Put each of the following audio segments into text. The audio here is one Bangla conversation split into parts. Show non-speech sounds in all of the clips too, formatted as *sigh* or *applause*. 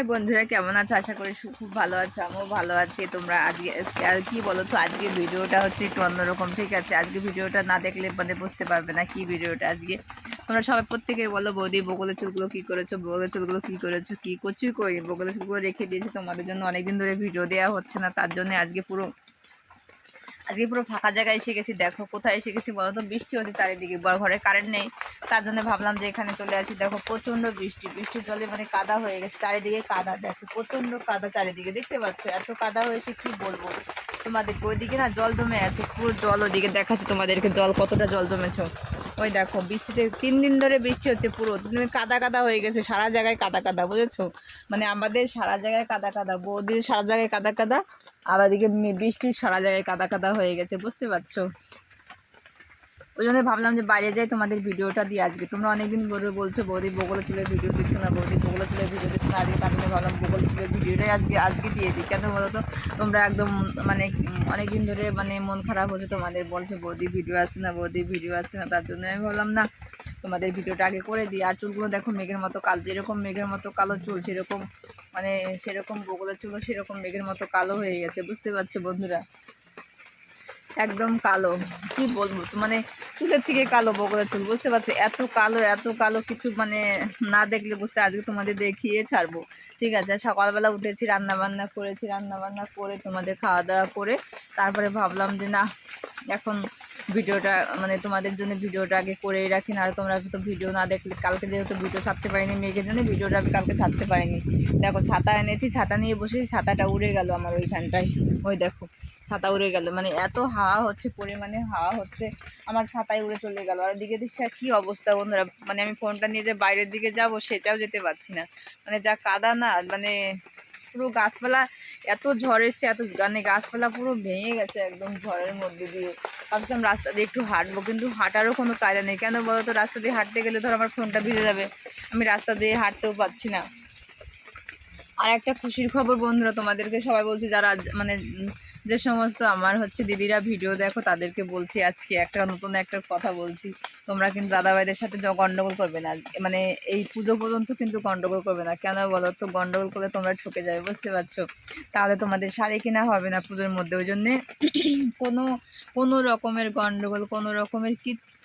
হাই বন্ধুরা কেমন আছো? আশা করি খুব ভালো আছো। আমিও ভালো আছি। তোমরা আজকে আর কি বলো তো আজকে ভিডিওটা হচ্ছে একটু অন্যরকম, ঠিক আছে? আজকে ভিডিওটা না দেখলে মানে বুঝতে পারবে না কি ভিডিওটা আজকে। তোমরা সবাই প্রত্যেকে বলো, বৌদি বগলের চুলগুলো কী করেছ? বগলের চুলগুলো কী করেছ? কী করছি? করি বগলের চুলগুলো রেখে দিয়েছি। তোমাদের জন্য অনেকদিন ধরে ভিডিও দেওয়া হচ্ছে না। তার জন্য আজকে পুরো আজকে পুরো ফাঁকা জায়গায় এসে গেছি, দেখো কোথায় এসে গেছি বলো তো? বৃষ্টি হচ্ছে চারিদিকে, বড় ঘরে কারেন্ট নেই। তার জন্য ভাবলাম যে এখানে চলে আসি। দেখো প্রচণ্ড বৃষ্টি বৃষ্টির জলে মানে কাদা হয়ে গেছে, চারিদিকে কাদা। দেখো প্রচণ্ড কাদা চারিদিকে, দেখতে পাচ্ছ? এত কাদা হয়েছে, কি বলব? তোমাদেরকে ওইদিকে না জল জমে আছে, পুরো জল ওদিকে দেখাচ্ছে তোমাদেরকে, জল কতটা জল জমেছে। ওই দেখো, বৃষ্টিতে তিন দিন ধরে বৃষ্টি হচ্ছে পুরো। দিন কাদা কাদা হয়ে গেছে, সারা জায়গায় কাদা কাদা, বুঝেছ? মানে আমাদের সারা জায়গায় কাদা কাদা, বৌদির সারা জায়গায় কাদা কাদা, আবার এদিকে বৃষ্টির সারা জায়গায় কাদা কাদা হয়ে গেছে, বুঝতে পারছ? ওই জন্য ভাবলাম যে বাইরে যাই তোমাদের ভিডিওটা দিই আজকে। তোমরা অনেকদিন ধরে বলছো, বৌদি বগলে চুলের ভিডিও দিচ্ছ না, বৌদি বগলে চুলের ভিডিও দিচ্ছ না। আজকে তার জন্য ভাবলাম বগলে চুলের ভিডিওটাই আজকে আজকে দিয়ে দিই। কেন বলো তো তোমরা একদম মানে অনেকদিন ধরে মানে মন খারাপ হচ্ছে তোমাদের, বলছো, বৌদি ভিডিও আসছে না, বৌদি ভিডিও আসছে না। তার জন্য আমি ভাবলাম, না, তোমাদের ভিডিওটা আগে করে দিই। আর চুলগুলো দেখো, মেঘের মতো কালো, যেরকম মেঘের মতো কালো চুল, সেরকম মানে সেরকম বগলের চুলও সেরকম মেঘের মতো কালো হয়ে গেছে। বুঝতে পারছ বন্ধুরা? একদম কালো। কি বলব? মানে চুলের থেকে কালো বগলের চুল, বুঝতে পারছি? এত কালো এত কালো কিছু মানে না দেখলে বুঝতে আজকে তোমাদের দেখিয়ে ছাড়বো। ঠিক আছে? সকালবেলা উঠেছি, রান্নাবান্না করেছি, রান্নাবান্না করে তোমাদের খাওয়া দাওয়া করে তারপরে ভাবলাম যে না, এখন ভিডিওটা মানে তোমাদের জন্য ভিডিওটা আগে করেই রাখি না তোমরা তো ভিডিও না দেখলে, কালকে যেহেতু ভিডিও ছাড়তে পারিনি মেঘের জন্য, ভিডিওটা আমি কালকে ছাড়তে পারিনি। দেখো, ছাতা এনেছি, ছাতা নিয়ে বসেছি, ছাতাটা উড়ে গেল আমার ওইখানটায়। ওই দেখো, ছাতা উড়ে গেল। মানে এত হাওয়া হচ্ছে, পরিমাণে হাওয়া হচ্ছে, আমার ছাতায় উড়ে চলে গেল। আর দিকে দিশা, কী অবস্থা বন্ধুরা? মানে আমি ফোনটা নিয়ে যে বাইরের দিকে যাব, সেটাও যেতে পারছি না। মানে যা কাদা না মানে পুরো গাছপালা, এত ঝড় এসছে, এত মানে গাছপালা পুরো ভেঙে গেছে একদম ঝড়ের মধ্যে দিয়ে। ভাবছিলাম রাস্তা দিয়ে একটু হাঁটবো, কিন্তু হাঁটারও কোনো কায়দা নেই। কেন বলো তো, রাস্তা দিয়ে হাঁটতে গেলে ধর আমার ফোনটা ভিজে যাবে। আমি রাস্তা দিয়ে হাঁটতেও পারছি না। আর একটা খুশির খবর বন্ধুরা, তোমাদেরকে সবাই বলছি, যারা মানে যে সমস্ত আমার হচ্ছে দিদিরা ভিডিও দেখো, তাদেরকে বলছি আজকে একটা নতুন একটা কথা বলছি। তোমরা কিন্তু দাদাভাইদের সাথে গণ্ডগোল করবে না। মানে এই পুজো পর্যন্ত কিন্তু গন্ডগোল করবে না। কেন বলো তো? গন্ডগোল করলে তোমরা ঠকে যাবে, বুঝতে পারছ? তাহলে তোমাদের শাড়ি কেনা হবে না পুজোর মধ্যে। ওই জন্যে *clears throat* কোনো কোনো রকমের গন্ডগোল, কোনো রকমের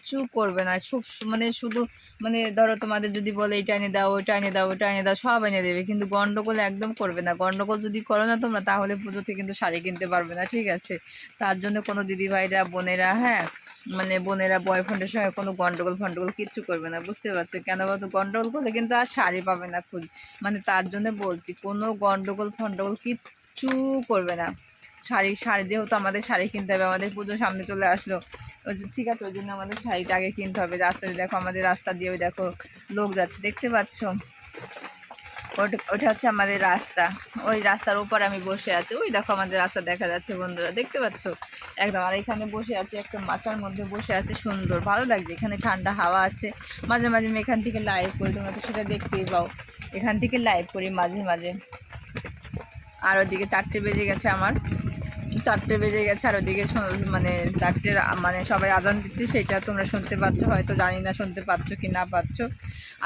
কিচ্ছু করবে না। সব মানে শুধু মানে ধরো তোমাদের যদি বলে এটা এনে দাও ওইটা এনে দাও ওইটা এনে দাও, সব এনে দেবে। কিন্তু গন্ডগোল একদম করবে না। গন্ডগোল যদি করো না তোমরা, তাহলে পুজোতে কিন্তু শাড়ি কিনতে পারবে না, ঠিক আছে? তার জন্য কোনো দিদিভাইরা, বোনেরা হ্যাঁ মানে বোনেরা বয়ফ্রেন্ডের সঙ্গে কোনো গন্ডগোল ফন্ডগোল কিচ্ছু করবে না, বুঝতে পারছ? কেন বলতো গন্ডগোল করলে কিন্তু আর শাড়ি পাবে না খুঁজ। মানে তার জন্য বলছি, কোনো গন্ডগোল ফন্ডগোল কিচ্ছু করবে না। শাড়ি শাড়ি যেহেতু আমাদের শাড়ি কিনতে হবে, আমাদের পুজো সামনে চলে আসলো। ওই ঠিক আছে, ওই জন্য আমাদের শাড়িটা আগে কিনতে হবে। রাস্তা দিয়ে দেখো, আমাদের রাস্তা দিয়ে ওই দেখো লোক যাচ্ছে, দেখতে পাচ্ছ? ওটা ওটা হচ্ছে আমাদের রাস্তা। ওই রাস্তার ওপর আমি বসে আছি। ওই দেখো, আমাদের রাস্তা দেখা যাচ্ছে, বন্ধুরা, দেখতে পাচ্ছ? একদম, আর এখানে বসে আছি, একটা মাচার মধ্যে বসে আছে, সুন্দর, ভালো লাগছে। এখানে ঠান্ডা হাওয়া আছে, মাঝে মাঝে আমি এখান থেকে লাইভ করি, তোমরা তো সেটা দেখতেই পাও। এখান থেকে লাইভ করি মাঝে মাঝে। আর ওদিকে চারটে বেজে গেছে আমার। চারটে বেজে গেছে আর ওদিকে মানে চারটে মানে সবাই আজান দিচ্ছে, সেটা তোমরা শুনতে পাচ্ছ, হয়তো জানি না শুনতে পাচ্ছ কি না পাচ্ছ।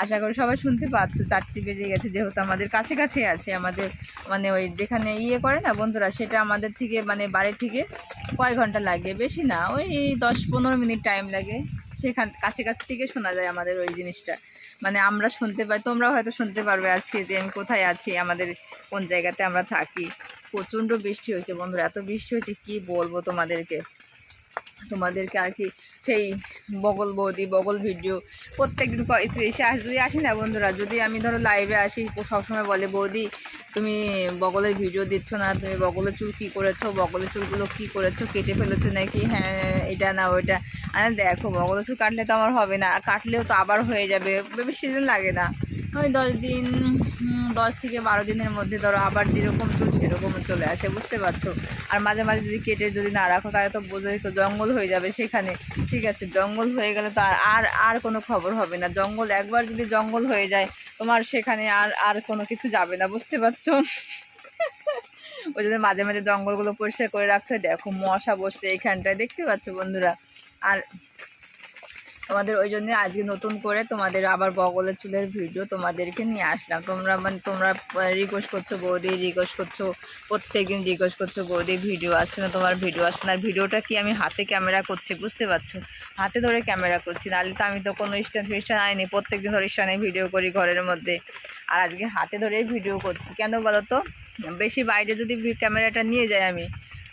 আশা করি সবাই শুনতে পাচ্ছ, চারটে বেজে গেছে, যেহেতু আমাদের কাছে কাছে আছে, আমাদের মানে ওই যেখানে ইয়ে করে না বন্ধুরা, সেটা আমাদের থেকে মানে বাড়ি থেকে কয় ঘণ্টা লাগে? বেশি না, ওই দশ পনেরো মিনিট টাইম লাগে। সেখান কাছে কাছে থেকে শোনা যায় আমাদের ওই জিনিসটা। মানে আমরা শুনতে পাই, তোমরা হয়তো শুনতে পারবে আজকে যে আমি কোথায় আছি, আমাদের কোন জায়গাতে আমরা থাকি। প্রচণ্ড বৃষ্টি হয়েছে বন্ধুরা, এত বৃষ্টি হয়েছে, কি বলব তোমাদেরকে? তোমাদেরকে আর কি সেই বগল বৌদি, বগল ভিডিও প্রত্যেকদিন যদি আসি না বন্ধুরা, যদি আমি ধরো লাইভে আসি সবসময় বলে, বৌদি, তুমি বগলের ভিডিও দিচ্ছ না, তুমি বগলের চুল কী করেছ? বগলের চুলগুলো কী করেছ? কেটে ফেলেছো নাকি? হ্যাঁ এটা না, ওইটা। আর দেখো, বগলের চুল কাটলে তো আমার হবে না, আর কাটলেও তো আবার হয়ে যাবে। বেশি দিন লাগে না। ওই দশ দিন দশ থেকে বারো দিনের মধ্যে ধরো আবার যেরকম চুল, সেরকম চলে আসে, বুঝতে পারছ? আর মাঝে মাঝে যদি কেটে যদি না রাখো, তাহলে তো বোঝোই তো জঙ্গল হয়ে যাবে সেখানে। ঠিক আছে, জঙ্গল হয়ে গেলে তো আর আর আর কোনো খবর হবে না। জঙ্গল একবার যদি জঙ্গল হয়ে যায়, তোমার সেখানে আর আর কোনো কিছু যাবে না, বুঝতে পারছ? *laughs* ওই জন্য মাঝে মাঝে জঙ্গলগুলো পরিষ্কার করে রাখতে হয়। দেখো মশা বসছে এইখানটায় দেখতে পাচ্ছ বন্ধুরা? আর তোমাদের ওই জন্য আজকে নতুন করে তোমাদের আবার বগলের চুলের ভিডিও তোমাদেরকে নিয়ে আসলাম। তোমরা মানে তোমরা রিকোয়েস্ট করছ বৌদি রিকোয়েস্ট করছ, প্রত্যেকদিন রিকোয়েস্ট করছ বৌদি ভিডিও আসছে না, তোমার ভিডিও আসছে না। ভিডিওটা কি আমি হাতে ক্যামেরা করছি, বুঝতে পারছ? হাতে ধরে ক্যামেরা করছি, নাহলে তো আমি তো কোনো স্ট্যান্ড ফিস্ট্যান্ড আইনি, প্রত্যেকদিন ধরে স্ট্যান্ডে ভিডিও করি ঘরের মধ্যে। আর আজকে হাতে ধরেই ভিডিও করছি। কেন বলো তো বেশি বাইরে যদি ক্যামেরাটা নিয়ে যাই আমি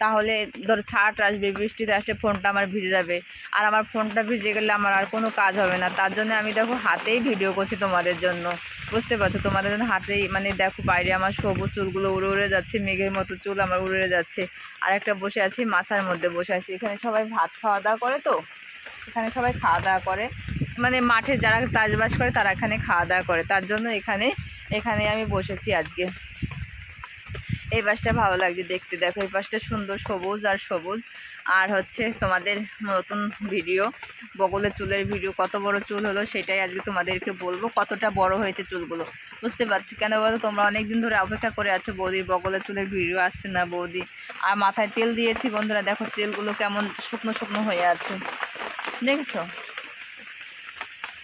তাহলে ধরো ছাট আসবে, বৃষ্টিতে আসলে ফোনটা আমার ভিজে যাবে। আর আমার ফোনটা ভিজে গেলে আমার আর কোনো কাজ হবে না। তার জন্য আমি দেখো হাতেই ভিডিও করছি তোমাদের জন্য। বুঝতে পারছ? তোমাদের জন্য হাতেই মানে দেখো বাইরে আমার সবুজ চুলগুলো উড়ে উড়ে যাচ্ছে, মেঘের মতো চুল আমার উড়ে উড়ে যাচ্ছে। আর একটা বসে আছি, মাছার মধ্যে বসে আছি। এখানে সবাই ভাত খাওয়া দাওয়া করে তো? এখানে সবাই খাওয়া দাওয়া করে। মানে মাঠে যারা চাষবাস করে তারা এখানে খাওয়া দাওয়া করে। তার জন্য এখানে এখানে আমি বসেছি আজকে। এই পাশটা ভালো লাগছে দেখতে। দেখো, এই পাশটা সুন্দর সবুজ আর সবুজ। আর হচ্ছে তোমাদের নতুন ভিডিও, বগলের চুলের ভিডিও, কত বড় চুল হলো সেটাই আজকে তোমাদেরকে বলব, কতটা বড় হয়েছে চুলগুলো। বুঝতে পারছি কেন বলো? তোমরা অনেক দিন ধরে অপেক্ষা করে আছো বৌদির বগলের চুলের ভিডিও আসছে না বৌদি। আর মাথায় তেল দিয়েছি বন্ধুরা, দেখো তেলগুলো কেমন শুকনো শুকনো হয়ে আছে। দেখেছ?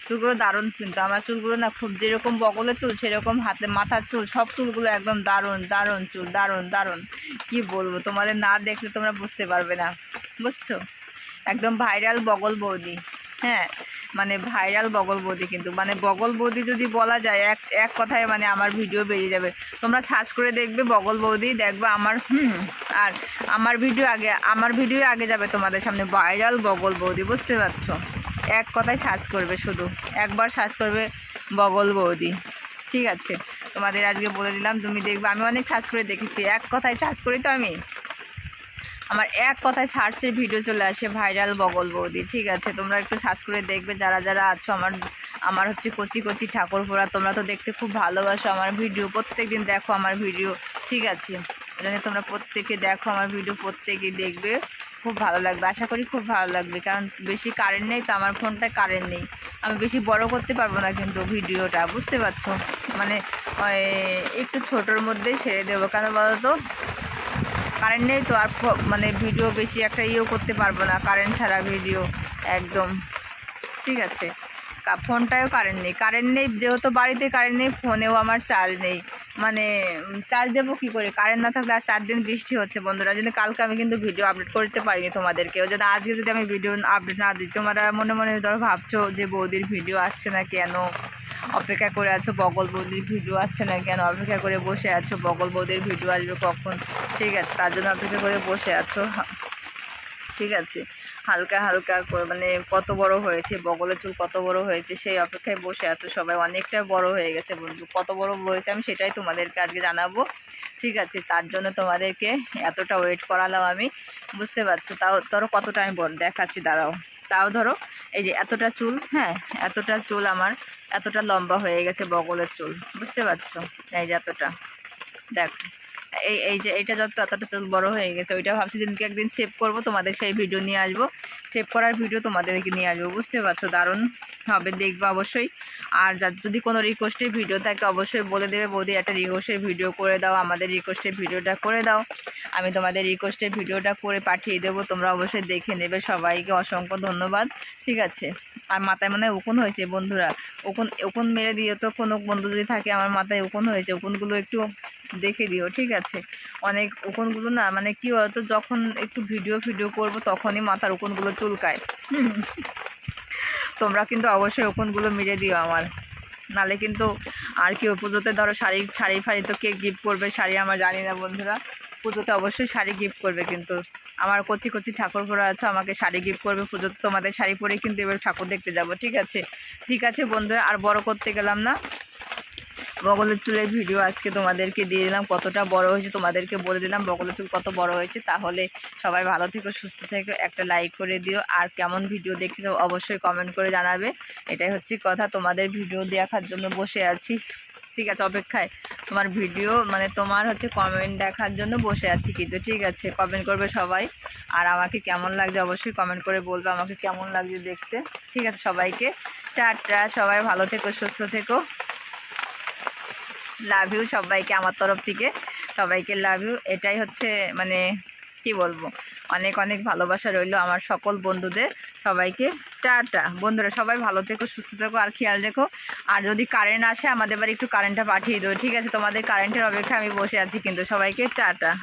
চুলগুলো দারুণ কিন্তু। আমার চুলগুলো না খুব যেরকম বগলের চুল, সেরকম হাতে, মাথার চুল, সব চুলগুলো একদম দারুণ দারুণ চুল, দারুণ দারুণ। কি বলব, তোমাদের না দেখলে তোমরা বুঝতে পারবে না। বুঝছ? একদম ভাইরাল বগল বৌদি। হ্যাঁ মানে ভাইরাল বগল বৌদি কিন্তু। মানে বগল বৌদি যদি বলা যায়, এক এক কথায় মানে আমার ভিডিও বেরিয়ে যাবে। তোমরা সার্চ করে দেখবে বগল বৌদি, দেখবে আমার, হুম, আর আমার ভিডিও আগে, আমার ভিডিও আগে যাবে তোমাদের সামনে ভাইরাল বগল বৌদি, বুঝতে পারছ? এক কথায় সার্চ করবে শুধু। একবার সার্চ করবে বগল বৌদি। ঠিক আছে, তোমাদের আজকে বলে দিলাম, তুমি দেখবে, আমি অনেক সার্চ করে দেখেছি। এক কথায় সার্চ করি তো আমি? আমার এক কথায় সার্চের ভিডিও চলে আসে ভাইরাল বগল বৌদি। ঠিক আছে, তোমরা একটু সার্চ করে দেখবে, যারা যারা আছো, আমার আমার হচ্ছে কচি কচি ঠাকুরপোড়া, তোমরা তো দেখতে খুব ভালোবাসো আমার ভিডিও প্রত্যেক দিন দেখো আমার ভিডিও ঠিক আছে এজন্য তোমরা প্রত্যেকে দেখো আমার ভিডিও প্রত্যেকে দেখবে। খুব ভালো লাগবে। আশা করি খুব ভালো লাগবে। কারণ বেশি কারেন্ট নেই তো আমার ফোনটায় কারেন্ট নেই। আমি বেশি বড় করতে পারব না কিন্তু ভিডিওটা, বুঝতে পারছ? মানে একটু ছোটোর মধ্যেই ছেড়ে দেবো। কেন বলো তো কারেন্ট নেই তো আর মানে ভিডিও বেশি একটা ইয়েও করতে পারব না। কারেন্ট ছাড়া ভিডিও একদম। ঠিক আছে? ফোনটায়ও কারেন্ট নেই। কারেন্ট নেই, যেহেতু বাড়িতে কারেন্ট নেই, ফোনেও আমার চার্জ নেই। মানে চার্জ দেবো কী করে? কারেন্ট না থাকলে আর চার দিন বৃষ্টি হচ্ছে বন্ধুরা। যদি কালকে আমি কিন্তু ভিডিও আপলোড করতে পারিনি তোমাদেরকে ওই জন্য আজকে যদি আমি ভিডিও আপডেট না দিই, তোমরা মনে মনে ধরো ভাবছ যে বৌদির ভিডিও আসছে না কেন? অপেক্ষা করে আছো, বগল বৌদির ভিডিও আসছে না কেন? অপেক্ষা করে বসে আছো, বগল বৌদির ভিডিও আসবে কখন? ঠিক আছে, তার জন্য অপেক্ষা করে বসে আছো। ঠিক আছে। হালকা হালকা মানে কত বড় হয়েছে, বগলের চুল কত বড় হয়েছে, সেই অপেক্ষায় বসে আছো সবাই। অনেকটা বড় হয়ে গেছে বন্ধু। কত বড় হয়েছে আমি সেটাই তোমাদেরকে আজকে জানাব। ঠিক আছে, তার জন্য তোমাদেরকে এতটা ওয়েট করালাম আমি। বুঝতে পারছ? তাও ধরো কতটা আমি বল দেখাচ্ছি, দাঁড়াও। তাও ধরো, এই যে এতটা চুল হ্যাঁ এতটা চুল আমার, এতটা লম্বা হয়ে গেছে বগলের চুল। বুঝতে পারছ? এই যে এতটা। দেখো। এই এই যে এইটা যত এতটা চুল বড় হয়ে গেছে, ওইটা ভাবছি দিনকে একদিন সেভ করব, তোমাদের সেই ভিডিও নিয়ে আসব। সেভ করার ভিডিও তোমাদেরকে নিয়ে আসব, বুঝতে পারছ? দারুণ হবে, দেখব অবশ্যই। আর যা- যদি কোনো রিকোয়েস্টের ভিডিও থাকে, অবশ্যই বলে দেবে, বৌদি, একটা রিকোয়েস্টের ভিডিও করে দাও, আমাদের রিকোয়েস্টের ভিডিওটা করে দাও। আমি তোমাদের রিকোয়েস্টের ভিডিওটা করে পাঠিয়ে দেবো, তোমরা অবশ্যই দেখে নেবে। সবাইকে অসংখ্য ধন্যবাদ, ঠিক আছে? আর মাথায় মনে হয় উকুন হয়েছে, বন্ধুরা। উকুন উকুন মেরে দিও তো, কোনো বন্ধু যদি থাকে, আমার মাথায় উকুন হয়েছে, উকুনগুলো একটু দেখে দিও, ঠিক আছে? অনেক উকুনগুলো না মানে কি বলতো, যখন একটু ভিডিও ভিডিও করব তখনই মাথার উকুনগুলো চুলকায়। তোমরা কিন্তু অবশ্যই উকুনগুলো মেরে দিও আমার। নালে কিন্তু আর কি পুজোতে ধরো শাড়ি শাড়ি ফাড়ি তো কে গিফট করবে শাড়ি আমার জানি না বন্ধুরা। পুজোতে অবশ্যই শাড়ি গিফট করবে কিন্তু। আমার কচি কচি ঠাকুর পরা আছে, আমাকে শাড়ি গিফট করবে পুজোতে তোমাদের শাড়ি পরে কিন্তু এবার ঠাকুর দেখতে যাব, ঠিক আছে? ঠিক আছে বন্ধুরা, আর বড় করতে গেলাম না। বগলের চুলের ভিডিও আজকে তোমাদেরকে দিয়ে দিলাম। কতটা বড় হয়েছে তোমাদেরকে বলে দিলাম। বগলের চুল কত বড় হয়েছে। তাহলে সবাই ভালো থেকো, সুস্থ থেকো। একটা লাইক করে দিও। আর কেমন ভিডিও দেখতে অবশ্যই কমেন্ট করে জানাবে। এটাই হচ্ছে কথা। তোমাদের ভিডিও দেখার জন্য বসে আছি। ঠিক আছে, অপেক্ষায়। তোমার ভিডিও মানে তোমার হচ্ছে কমেন্ট দেখার জন্য বসে আছি কিন্তু, ঠিক আছে? কমেন্ট করবে সবাই। আর আমাকে কেমন লাগছে অবশ্যই কমেন্ট করে বলবে আমাকে কেমন লাগছে দেখতে। ঠিক আছে, সবাইকে। টাটা, সবাই ভালো থেকো, সুস্থ থেকো। লাভ ইউ সবাইকে আমার তরফ থেকে। সবাইকে লাভ ইউ এটাই হচ্ছে মানে কি বলব? অনেক অনেক ভালোবাসা রইল আমার সকল বন্ধুদের। সবাইকে টাটা। বন্ধুরা, সবাই ভালো থেকো, সুস্থ থেকো, আর খেয়াল রেখো। আর যদি কারেন্ট আসে, আমাদের বাড়ি একটু কারেন্টটা পাঠিয়ে দেবো ঠিক আছে, তোমাদের কারেন্টের অপেক্ষা আমি বসে আছি কিন্তু। সবাইকে টাটা।